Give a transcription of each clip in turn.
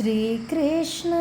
श्रीकृष्णगोविन्दः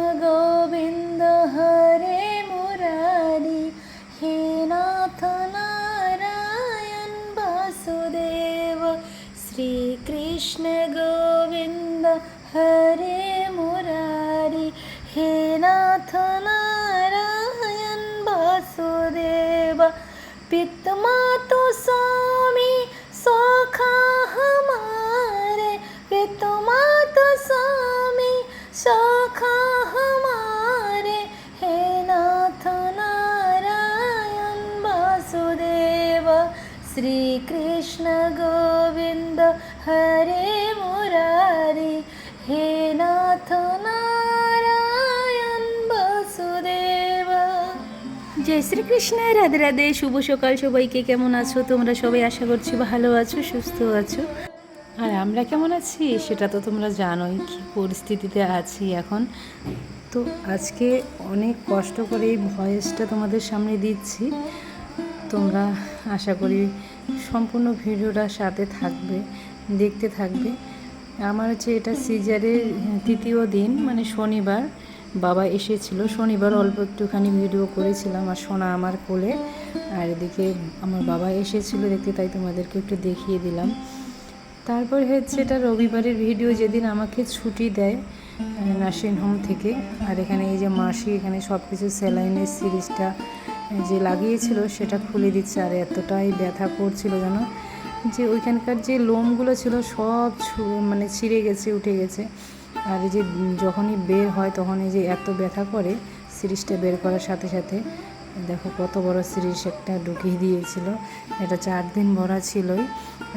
জয় শ্রীকৃষ্ণ রাধে রাধে, শুভ সকাল সবাইকে। কেমন আছো? তোমরা সবাই আশা করছি ভালো আছো, সুস্থ আছো। আর আমরা কেমন আছি? সেটা তো তোমরা জানোই কি পরিস্থিতিতে আছি এখন। তো আজকে অনেক কষ্ট করে এই ভয়েসটা তোমাদের সামনে দিচ্ছি। তোমরা আশা করি সম্পূর্ণ ভিডিওটা সাথে থাকবে, দেখতে থাকবে। আমার হচ্ছে এটা সিজারের তৃতীয় দিন মানে শনিবার। বাবা এসেছিল। শনিবার অল্প একটুখানি ভিডিও করেছিলাম আর সোনা আমার কোলে। আর এদিকে আমার বাবা এসেছিল দেখতে, তাই তোমাদেরকে একটু দেখিয়ে দিলাম। তারপর হচ্ছে এটা রবিবারের ভিডিও যেদিন আমাকে ছুটি দেয় নার্সিং হোম থেকে। আর এখানে এই যে মাসি, এখানে সব কিছু স্যালাইনের সিরিজটা যে লাগিয়েছিল, সেটা খুলে দিচ্ছে। আর এতটাই ব্যথা করছিল যেন যে ওইখানকার যে লোমগুলো ছিল, সব মানে ছিঁড়ে গেছে, উঠে গেছে। আর এই যে যখনই বের হয় তখন এই যে এত ব্যথা করে সিরিজটা বের করার সাথে সাথে, দেখো কত বড় সিরিজ একটা ঢুকিয়ে দিয়েছিল। এটা চার দিন ভরা ছিলই।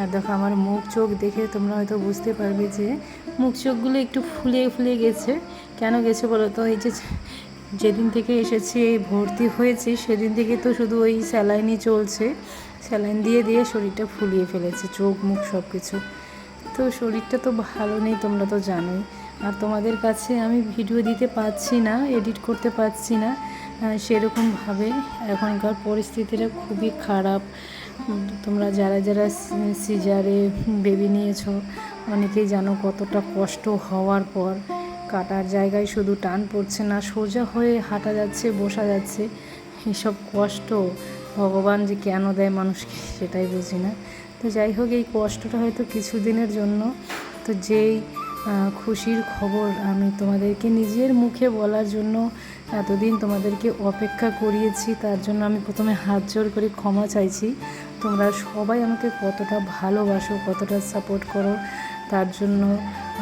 আর দেখো আমার মুখ চোখ দেখে তোমরা হয়তো বুঝতে পারবে যে মুখ চোখগুলো একটু ফুলে ফুলে গেছে। কেন গেছে বলো তো? এই যে যেদিন থেকে এসেছি, ভর্তি হয়েছি, সেদিন থেকে তো শুধু ওই স্যালাইনই চলছে। স্যালাইন দিয়ে দিয়ে শরীরটা ফুলিয়ে ফেলেছে, চোখ মুখ সব কিছু তো শরীরটা তো ভালো নেই, তোমরা তো জানোই। আর তোমাদের কাছে আমি ভিডিও দিতে পারছি না, এডিট করতে পারছি না সেরকমভাবে এখনকার পরিস্থিতিটা খুবই খারাপ। তোমরা যারা যারা সিজারে বেবি নিয়েছো, অনেকেই জানো কতটা কষ্ট হওয়ার পর। কাটার জায়গায় শুধু টান পড়ছে না, সোজা হয়ে হাঁটা যাচ্ছে, বসা যাচ্ছে। এসব কষ্ট ভগবান যে কেন দেয় মানুষকে সেটাই বুঝি না। তো যাই হোক, এই কষ্টটা হয়তো কিছুদিনের জন্য। তো যেই খুশির খবর আমি তোমাদেরকে নিজের মুখে বলার জন্য এতদিন তোমাদেরকে অপেক্ষা করিয়েছি, তার জন্য আমি প্রথমে হাত জোর করে ক্ষমা চাইছি। তোমরা সবাই আমাকে কতটা ভালোবাসো, কতটা সাপোর্ট করো, তার জন্য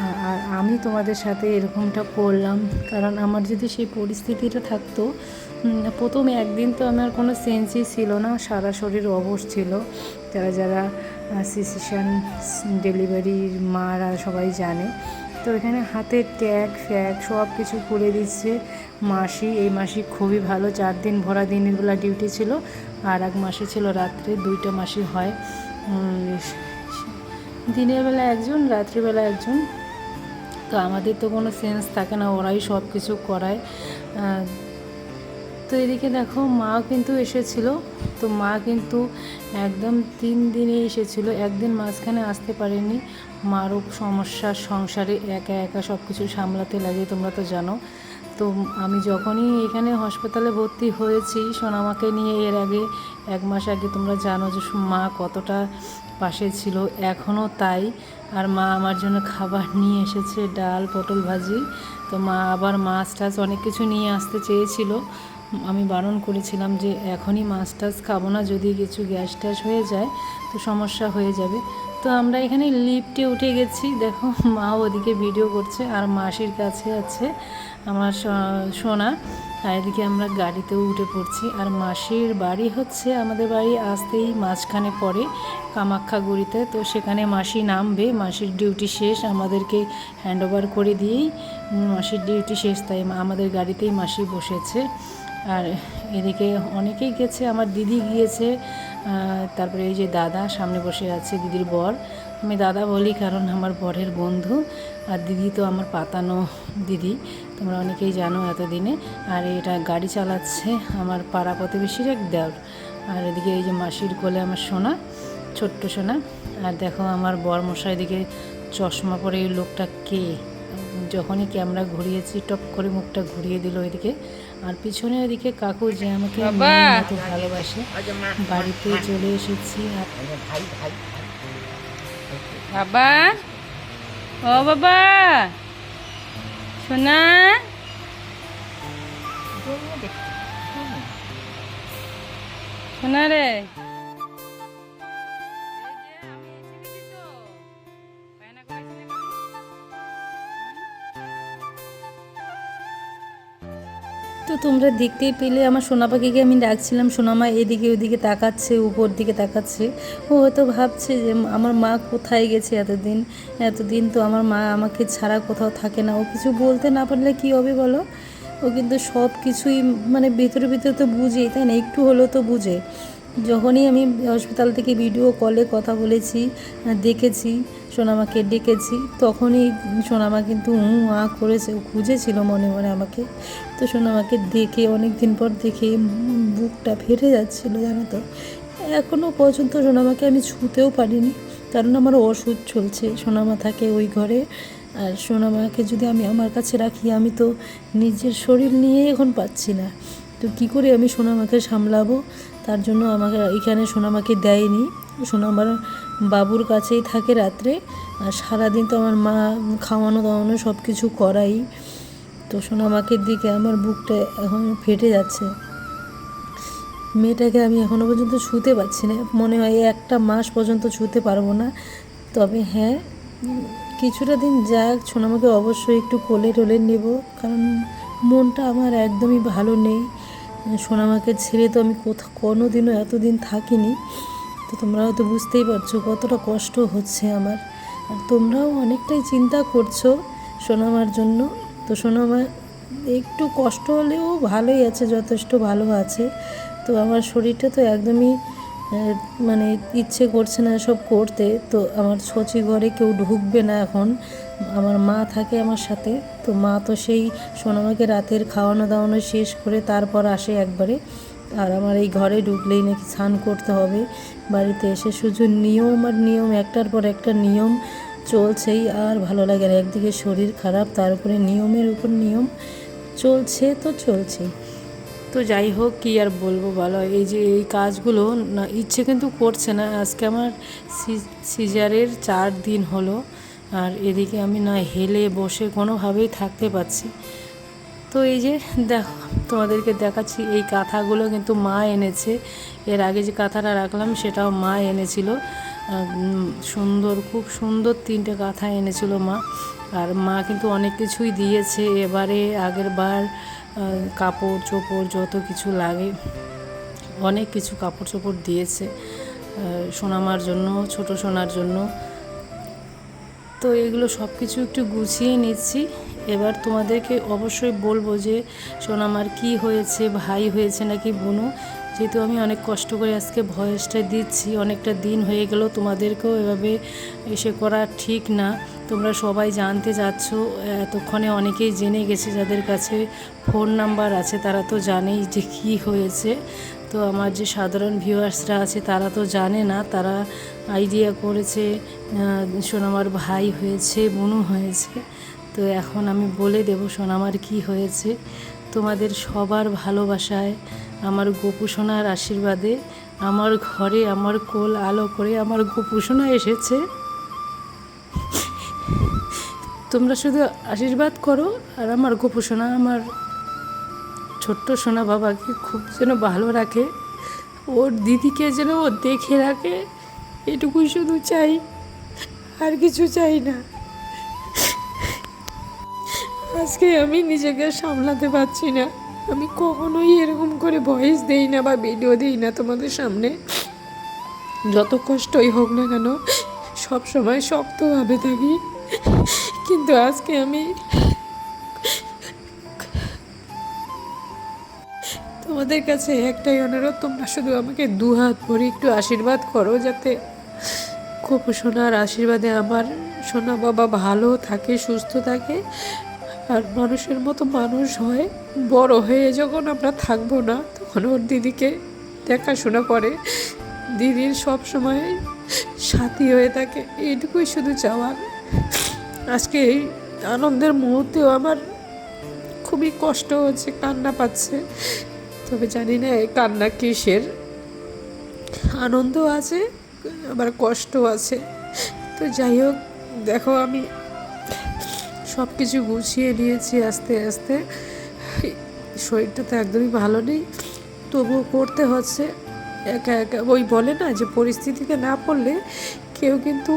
আর আমি তোমাদের সাথে এরকমটা করলাম। কারণ আমার যদি সেই পরিস্থিতিটা থাকতো প্রথমে একদিন তো আমার কোনো সেন্সই ছিল না, সারা শরীর অবশ ছিল। যারা যারা সিসিশান ডেলিভারির মারা সবাই জানে। তো এখানে হাতের ট্যাগ, ফ্যাগ সব কিছু করে দিচ্ছে মাসি। এই মাসি খুবই ভালো, চার দিন ভরা দিনের বেলা ডিউটি ছিল। আর এক মাসি ছিল রাত্রে, দুইটা মাসি হয়। দিনের বেলা একজন রাত্রিবেলা একজন। তো আমাদের তো কোনো সেন্স থাকে না, ওরাই সব কিছু করায় তো এদিকে দেখো মা কিন্তু এসেছিল। তো মা কিন্তু একদম তিন দিনে এসেছিল, একদিন মাঝখানে আসতে পারেনি। মারও সমস্যা, সংসারে একা একা সব কিছু সামলাতে লাগে, তোমরা তো জানো। তো আমি যখনই এখানে হাসপাতালে ভর্তি হয়েছি, সোনামাকে নিয়ে এর আগে এক মাস আগে তোমরা জানো যে মা কতটা পাশে ছিল এখনও তাই। আর মা আমার জন্য খাবার নিয়ে এসেছে, ডাল, পটল ভাজি। তো মা আবার মাছ টাছ অনেক কিছু নিয়ে আসতে চেয়েছিল। আমি বারণ করেছিলাম যে এখনই মাছ টাছ খাব না, যদি কিছু গ্যাস ট্যাস হয়ে যায় তো সমস্যা হয়ে যাবে। তো আমরা এখানে লিফটে উঠে গেছি। দেখো, মা ওদিকে ভিডিও করছে আর মাসির কাছে আছে আমার সোনা। আর এদিকে আমরা গাড়িতেও উঠে পড়ছি। আর মাসির বাড়ি হচ্ছে, আমাদের বাড়ি আসতেই মাঝখানে পড়ে কামাখ্যাগুড়িতে তো সেখানে মাসি নামবে, মাসির ডিউটি শেষ, আমাদেরকে হ্যান্ড ওভার করে দিয়েই মাসির ডিউটি শেষ। তাই আমাদের গাড়িতেই মাসি বসেছে। আর এদিকে অনেকেই গেছে, আমার দিদি গিয়েছে তারপরে এই যে দাদা সামনে বসে আছে দিদির বর। আমি দাদা বলি কারণ আমার বরের বন্ধু আর দিদি তো আমার পাতানো দিদি। তোমরা অনেকেই জানো এতদিনে। আর এটা গাড়ি চালাচ্ছে আমার পাড়া প্রতিবেশীর এক দেওর। আর এদিকে এই যে মাসির কোলে আমার সোনা, ছোট্ট সোনা। আর দেখো আমার বর মশাই এদিকে চশমা পরে এই লোকটা কে? যখনই ক্যামেরা ঘুরিয়েছি, টপ করে মুখটা ঘুরিয়ে দিল ওইদিকে আর পিছনে ওইদিকে কাকু যে আমাকে ভালোবাসে বাড়িতে চলে এসেছি আর বাবা! ও বাবা! সোনা! সোনা রে! তো তোমরা দেখতেই পেলে, আমার সোনা পাখিকে আমি ডাকছিলাম, সোনামা এদিকে ওদিকে তাকাচ্ছে, উপর দিকে তাকাচ্ছে। ও হয়তো ভাবছে যে, আমার মা কোথায় গেছে এতদিন? এতদিন তো আমার মা আমাকে ছাড়া কোথাও থাকে না। ও কিছু বলতে না পারলে কি হবে বলো? ও কিন্তু সব কিছুই মানে ভেতরে ভেতরে তো বুঝেই, তাই না? একটু হলেও তো বুঝে। যখনই আমি হসপিটাল থেকে ভিডিও কলে কথা বলেছি দেখেছি, সোনামাকে ডেকেছি, তখনই সোনামা কিন্তু হুঁ আ করেছে খুঁজেছিল মনে মনে আমাকে। তো সোনামাকে দেখে অনেক দিন পর দেখে বুকটা ফেটে যাচ্ছিল, জানো তো। এখনও পর্যন্ত সোনামাকে আমি ছুঁতেও পারিনি, কারণ আমার ওষুধ চলছে। সোনামা থাকে ওই ঘরে, আর সোনামাকে যদি আমি আমার কাছে রাখি, আমি তো নিজের শরীর নিয়ে এখন পাচ্ছি না। তো কী করে আমি সোনামাকে সামলাবো? তার জন্য আমাকে, এখানে সোনামাকে দেয়নি। সোনামার বাবুর কাছেই থাকে রাত্রে। আর সারাদিন তো আমার মা খাওয়ানো দাওয়ানো সব কিছু করাই। তো সোনামাকে দিকে আমার বুকটা এখন ফেটে যাচ্ছে। মেয়েটাকে আমি এখনও পর্যন্ত ছুঁতে পারছি না। মনে হয় একটা মাস পর্যন্ত ছুঁতে পারব না। তবে হ্যাঁ কিছুটা দিন যাক সোনামাকে অবশ্যই একটু কোলে টোলে নেব। কারণ মনটা আমার একদমই ভালো নেই। সোনামাকে ছেড়ে তো আমি কোথাও কোনো দিনও এতদিন থাকিনি। তো তোমরা হয়তো বুঝতেই পারছ কতটা কষ্ট হচ্ছে আমার। আর তোমরাও অনেকটাই চিন্তা করছ সোনামার জন্য। তো সোনামা একটু কষ্ট হলেও ভালোই আছে, যথেষ্ট ভালো আছে। তো আমার শরীরটা তো একদমই মানে ইচ্ছে করছে না সব করতে, তো আমার ছচি ঘরে কেউ ঢুকবে না এখন। আমার মা থাকে আমার সাথে, তো মা তো সেই সোনামাকে রাতের খাওয়ানো দাওয়ানো শেষ করে তারপর আসে একবারে। আর আমার এই ঘরে ঢুকলেই নাকি স্নান করতে হবে। বাড়িতে এসে শুধু নিয়ম আর নিয়ম, একটার পর একটা নিয়ম চলছেই, আর ভালো লাগে না। একদিকে শরীর খারাপ, তার উপরে নিয়মের উপর নিয়ম। চলছে তো চলছেই। তো যাই হোক, কী আর বলব বলো? এই যে এই কাজগুলো না, ইচ্ছে কিন্তু করছে না। আজকে আমার সিজারের চার দিন হলো, আর এদিকে আমি না হেলে বসে কোনোভাবেই থাকতে পারছি। তো এই যে দেখো, তোমাদেরকে দেখাচ্ছি, এই কাঁথাগুলো কিন্তু মা এনেছে। এর আগে যে কাঁথাটা রাখলাম, সেটাও মা এনেছিল। সুন্দর, খুব সুন্দর তিনটে কাঁথা এনেছিল মা। আর মা কিন্তু অনেক কিছুই দিয়েছে। এবারে আগের বার কাপড় চোপড় যত কিছু লাগে, অনেক কিছু কাপড় চোপড় দিয়েছে সোনামার জন্য, ছোট সোনার জন্য। তো এগুলো সব কিছু একটু গুছিয়ে নিচ্ছি। এবার তোমাদেরকে অবশ্যই বলব যে, সোনামার কি হয়েছে, ভাই হয়েছে নাকি বোনু? যেহেতু আমি অনেক কষ্ট করে আজকে ভয়েসটা দিচ্ছি, অনেকটা দিন হয়ে গেল তোমাদেরকেও এভাবে এসে করা ঠিক না। তোমরা সবাই জানতে চাচ্ছ, এতক্ষণে অনেকেই জেনে গেছে যাদের কাছে ফোন নাম্বার আছে, তারা তো জানেই যে কী হয়েছে। তো আমার যে সাধারণ ভিউয়ার্সরা আছে, তারা তো জানে না, তারা আইডিয়া করেছে সোনামার ভাই হয়েছে, বোনু হয়েছে। তো এখন আমি বলে দেব সোনামার কি হয়েছে। তোমাদের সবার ভালোবাসায়, আমার গোপু সোনার আশীর্বাদে, আমার ঘরে আমার কোল আলো করে আমার গোপু সোনা এসেছে। তোমরা শুধু আশীর্বাদ করো আর আমার গোপু সোনা, আমার ছোট্ট সোনা বাবাকে খুব যেন ভালো রাখে। ওর দিদিকে যেন ও দেখে রাখে, এটুকুই শুধু চাই, আর কিছু চাই না। আজকে আমি নিজেকে সামলাতে পারছি না। আমি কখনোই এরকম করে ভয়েস দেই না বা ভিডিও দিই না তোমাদের সামনে। যত কষ্টই হোক না কেন সব সময় শক্তভাবে থাকি। কিন্তু আজকে আমি তোমাদের কাছে একটাই অনুরোধ, তোমরা শুধু আমাকে দু হাত ভরে একটু আশীর্বাদ করো যাতে খুব সোনার আশীর্বাদে আমার সোনা বাবা ভালো থাকে, সুস্থ থাকে। আর মানুষের মতো মানুষ হয়, বড় হয়ে যখন আমরা থাকব না, তখন ওর দিদিকে দেখাশোনা করে। দিদির সব সময় সাথী হয়ে থাকে, এইটুকুই শুধু চাওয়া আজকে এই আনন্দের মুহূর্তেও আমার খুবই কষ্ট হচ্ছে, কান্না পাচ্ছে। তবে জানি না এই কান্না কিসের। আনন্দ আছে, আবার কষ্ট আছে। তো যাই হোক, দেখো আমি সব কিছু গুছিয়ে নিয়েছি আস্তে আস্তে। শরীরটা তো একদমই ভালো নেই, তবুও করতে হচ্ছে। একা একা, ওই বলে না যে পরিস্থিতিতে না পড়লে কেউ কিন্তু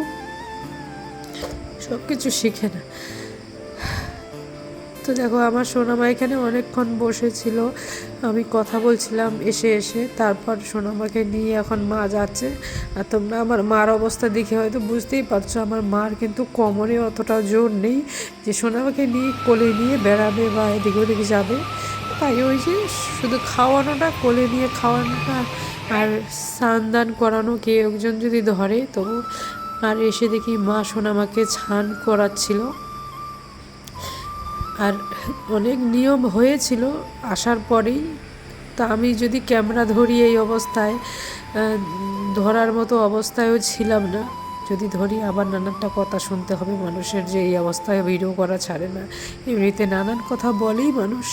সব কিছু শিখে না। তো দেখো, আমার সোনামা এখানে অনেকক্ষণ বসেছিল। আমি কথা বলছিলাম এসে এসে। তারপর সোনামাকে নিয়ে এখন মা যাচ্ছে। আর তোমরা আমার মার অবস্থা দেখে হয়তো বুঝতেই পারছ, আমার মার কিন্তু কোমরে অতটা জোর নেই যে সোনামাকে নিয়ে কোলে নিয়ে বেড়াবে বা এদিকে ওদিকে যাবে। তাই ওই যে শুধু খাওয়ানোটা, কোলে নিয়ে খাওয়ানোটা আর স্নান দান করানো কে একজন যদি ধরে, তবু আর এসে দেখি মা সোনামাকে ছান করাচ্ছিল। আর অনেক নিয়ম হয়েছিল আসার পরেই। তা আমি যদি ক্যামেরা ধরি এই অবস্থায় ধরার মতো অবস্থায়ও ছিলাম না। যদি ধরি আবার নানানটা কথা শুনতে হবে, মানুষের যে এই অবস্থায় ভিডিও করা ছাড়ে না। এমনিতে নানান কথা বলেই মানুষ।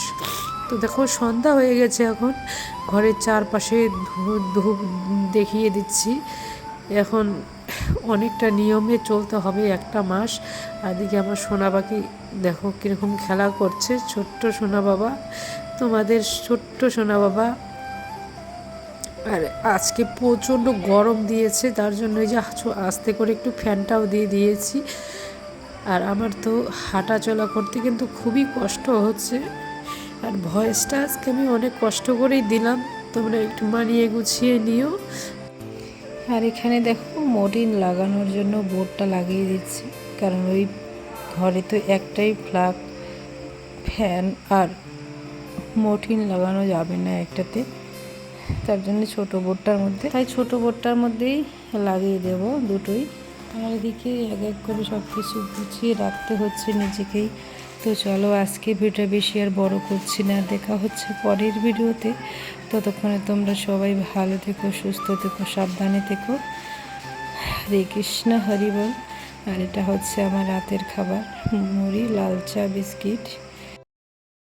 তো দেখো, সন্ধ্যা হয়ে গেছে এখন। ঘরের চারপাশে ধূপ দেখিয়ে দিচ্ছি। এখন অনেকটা নিয়মে চলতে হবে একটা মাস। আর দিকে আমার সোনা পাখি দেখো কীরকম খেলা করছে। ছোট্ট সোনা বাবা তোমাদের ছোট্ট সোনা বাবা আর আজকে প্রচণ্ড গরম দিয়েছে, তার জন্য এই যে আস্তে করে একটু ফ্যানটাও দিয়ে দিয়েছি। আর আমার তো হাঁটা চলা করতে কিন্তু খুবই কষ্ট হচ্ছে। আর ভয়েসটা আজকে আমি অনেক কষ্ট করেই দিলাম। তোমরা একটু মানিয়ে গুছিয়ে নিও। আর এখানে দেখো মডিন লাগানোর জন্য বোর্ডটা লাগিয়ে দিচ্ছি। কারণ ওই ঘরে তো একটাই ফ্ল্যাগ, ফ্যান আর মঠিন লাগানো যাবে না একটাতে। তার জন্য ছোট বোর্ডটার মধ্যে, তাই ছোট বোর্ডটার মধ্যেই লাগিয়ে দেব দুটোই। আর এদিকে এক এক করে সব কিছু গুছিয়ে রাখতে হচ্ছে নিজেকেই। তো চলো আজকে ভিডিওটা বেশি আর বড় করছি না। দেখা হচ্ছে পরের ভিডিওতে। ততক্ষণে তোমরা সবাই ভালো থেকো, সুস্থ থেকো, সাবধানে থেকো। হরে কৃষ্ণ হরিবল আর এটা হচ্ছে আমার রাতের খাবার। মুড়ি, লাল চা, বিস্কিট।